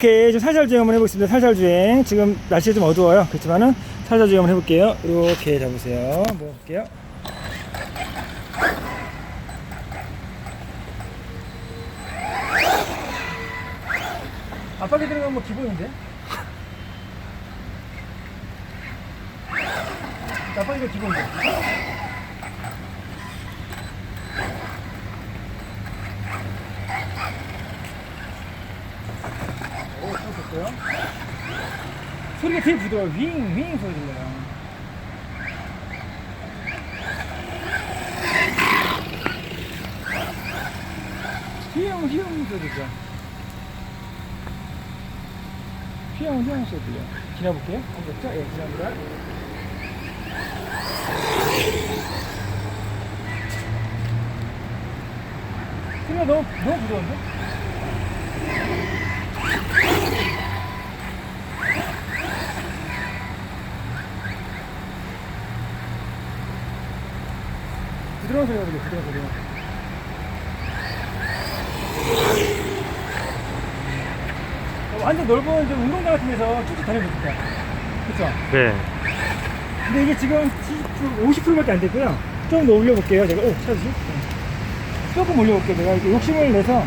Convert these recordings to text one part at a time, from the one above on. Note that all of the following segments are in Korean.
이렇게 좀 살살 주행 한번 해보겠습니다. 살살 주행. 지금 날씨가 좀 어두워요. 그렇지만은 살살 주행 한번 해볼게요. 이렇게 잡으세요. 볼게요. 앞바퀴 들어가면 뭐 기본인데? 앞바퀴가 기본인데? 됐어요. 소리가 되게 부드러워요. 윙, 윙 소리 들려요. 휘영, 휘영 소리죠. 휘영, 휘영 소리 들려요. 지나볼게요. 한번 죠 예, 지나보다. 소리가 너무, 너무 부드러운데? 부드러운 소리가 들려, 부드러운 소리가. 어, 완전 넓은 저 운동장 같은 데서 쭉쭉 다니면 좋겠다. 그쵸? 네. 근데 이게 지금 70%, 50%밖에 안 됐고요. 좀 더 올려볼게요. 제가, 오, 찾으시? 조금 올려볼게요. 내가 이렇게 욕심을 내서.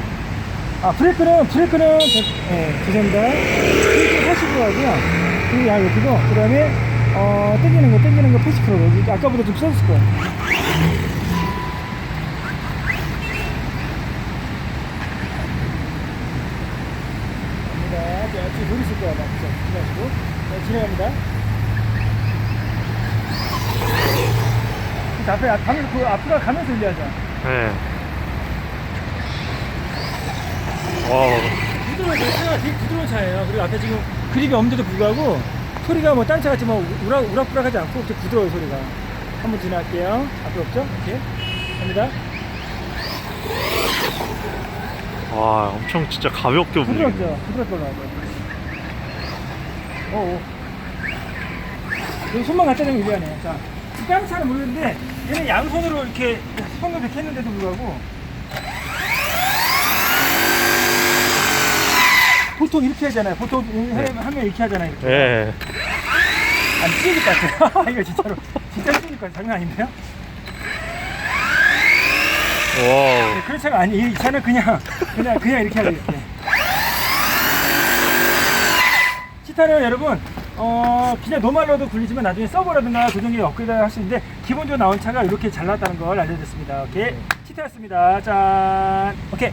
아, 브레이크는, 브레이크는, 저- 예, 죄송합니다. 브레이크 80% 하고요. 그리고 양 높이고, 그 다음에, 어, 땡기는 거, 땡기는 거 80%. 여기 아까보다 좀 써졌을 거예요. 노리 있을 거야, 막. 자, 지나시고. 자, 지나갑니다. 그 앞에, 앞- 가면서, 그 앞으로 가면서 올려야죠. 네. 와우. 부드러운 차가 되게 부드러운 차예요. 그리고 앞에 지금 그립이 없는데도 불구하고 소리가 뭐 딴 차 같이 뭐 우락, 우락부락하지 않고 되게 부드러워요, 소리가. 한번 지나갈게요. 앞에 없죠? 이렇게. 갑니다. 와, 엄청 진짜 가볍게 움직이네. 부드럽죠? 부드럽게 올라가죠. 오, 오. 여기 손만 갖다 대면 유리하네요. 자, 이 다른 차는 모르겠는데, 얘는 양손으로 이렇게 손으로 이렇게 했는데도 불구하고, 보통 이렇게 하잖아요. 보통 해- 하면 이렇게 하잖아요. 이렇게. 네. 안 찢어질 것 같아요. 이거 진짜로. 진짜 찢어질 것 같아요. 장난 아닌데요? 와우. 네, 그런 차가 아니에요. 이 차는 그냥, 그냥, 그냥 이렇게 하고 이렇게. 치타는 여러분, 어, 그냥 노말로도 굴리지만 나중에 서버라든가 조종기 업그레이드 할 수 있는데, 기본적으로 나온 차가 이렇게 잘 나왔다는 걸 알려드렸습니다. 오케이. 치타였습니다. 짠. 오케이.